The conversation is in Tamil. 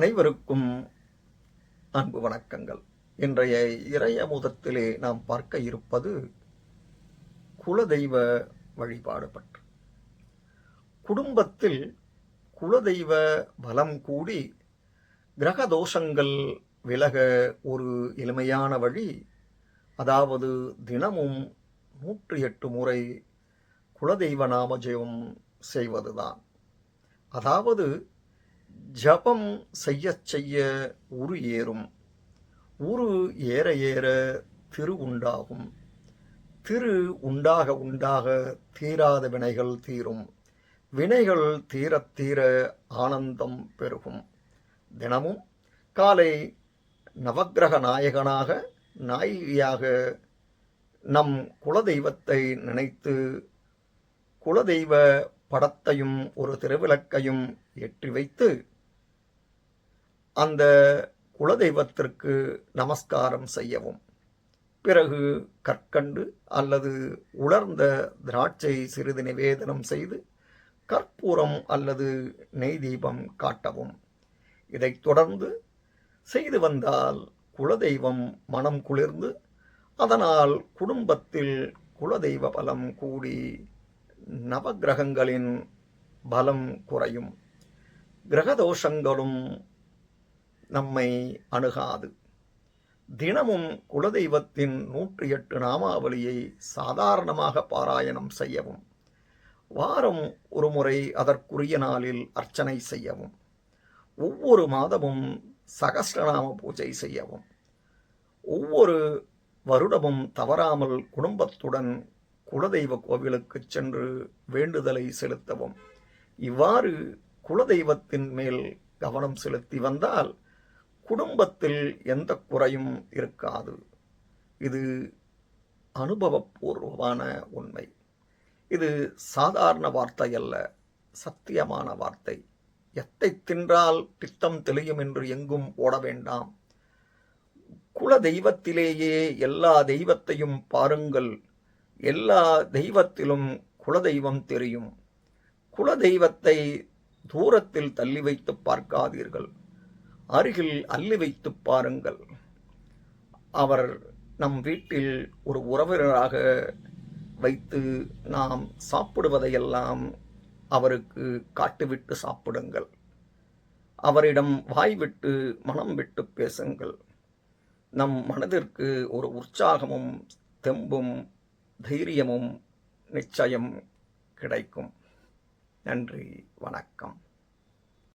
அனைவருக்கும் அன்பு வணக்கங்கள். இன்றைய இறைய முதத்திலே நாம் பார்க்க இருப்பது குலதெய்வ வழிபாடு பற்றி. குடும்பத்தில் குலதெய்வ பலம் கூடி கிரக தோஷங்கள் விலக ஒரு எளிமையான வழி அதாவது தினமும் நூற்றி எட்டு முறை குலதெய்வ நாமஜெயம் செய்வதுதான். அதாவது ஜபம் செய்ய செய்ய உரு ஏறும். உரு ஏற ஏற திரு உண்டாகும். திரு உண்டாக உண்டாக தீராத வினைகள் தீரும். வினைகள் தீரத் தீர ஆனந்தம் பெருகும். தினமும் காலை நவக்கிரக நாயகனாக நாயகியாக நம் குலதெய்வத்தை நினைத்து குலதெய்வ படத்தையும் ஒரு திருவிளக்கையும் ஏற்றி வைத்து அந்த குலதெய்வத்திற்கு நமஸ்காரம் செய்யவும். பிறகு கற்கண்டு அல்லது உலர்ந்த திராட்சை சிறிது நிவேதனம் செய்து கற்பூரம் அல்லது நெய் தீபம் காட்டவும். இதைத் தொடர்ந்து செய்து வந்தால் குலதெய்வம் மனம் குளிர்ந்து அதனால் குடும்பத்தில் குலதெய்வ பலம் கூடி நவக்கிரகங்களின் பலம் குறையும். கிரகதோஷங்களும் நம்மை அணுகாது. தினமும் குலதெய்வத்தின் நூற்றி எட்டு நாமாவளியை சாதாரணமாக பாராயணம் செய்யவும் வாரம் ஒரு முறை அதற்குரிய நாளில் அர்ச்சனை செய்யவும் ஒவ்வொரு மாதமும் சகஸ்ரநாம பூஜை செய்யவும் ஒவ்வொரு வருடமும் தவறாமல் குடும்பத்துடன் குலதெய்வ கோவிலுக்கு சென்று வேண்டுதலை செலுத்தவும் இவ்வாறு குலதெய்வத்தின் மேல் கவனம் செலுத்தி வந்தால் குடும்பத்தில் எந்த குறையும் இருக்காது. இது அனுபவபூர்வமான உண்மை. இது சாதாரண வார்த்தை அல்ல சத்தியமான வார்த்தை. எத்தை தின்றால் பித்தம் தெளியும் என்று எங்கும் ஓட வேண்டாம். குல தெய்வத்திலேயே எல்லா தெய்வத்தையும் பாருங்கள். எல்லா தெய்வத்திலும் குலதெய்வம் தெரியும். குலதெய்வத்தை தூரத்தில் தள்ளி வைத்து பார்க்காதீர்கள். அருகில் அள்ளி வைத்து பாருங்கள். அவர் நம் வீட்டில் ஒரு உறவினராக வைத்து நாம் சாப்பிடுவதையெல்லாம் அவருக்கு காட்டுவிட்டு சாப்பிடுங்கள். அவரிடம் வாய் விட்டு மனம் விட்டு பேசுங்கள். நம் மனதிற்கு ஒரு உற்சாகமும் தெம்பும் தைரியமும் நிச்சயம் கிடைக்கும். நன்றி வணக்கம்.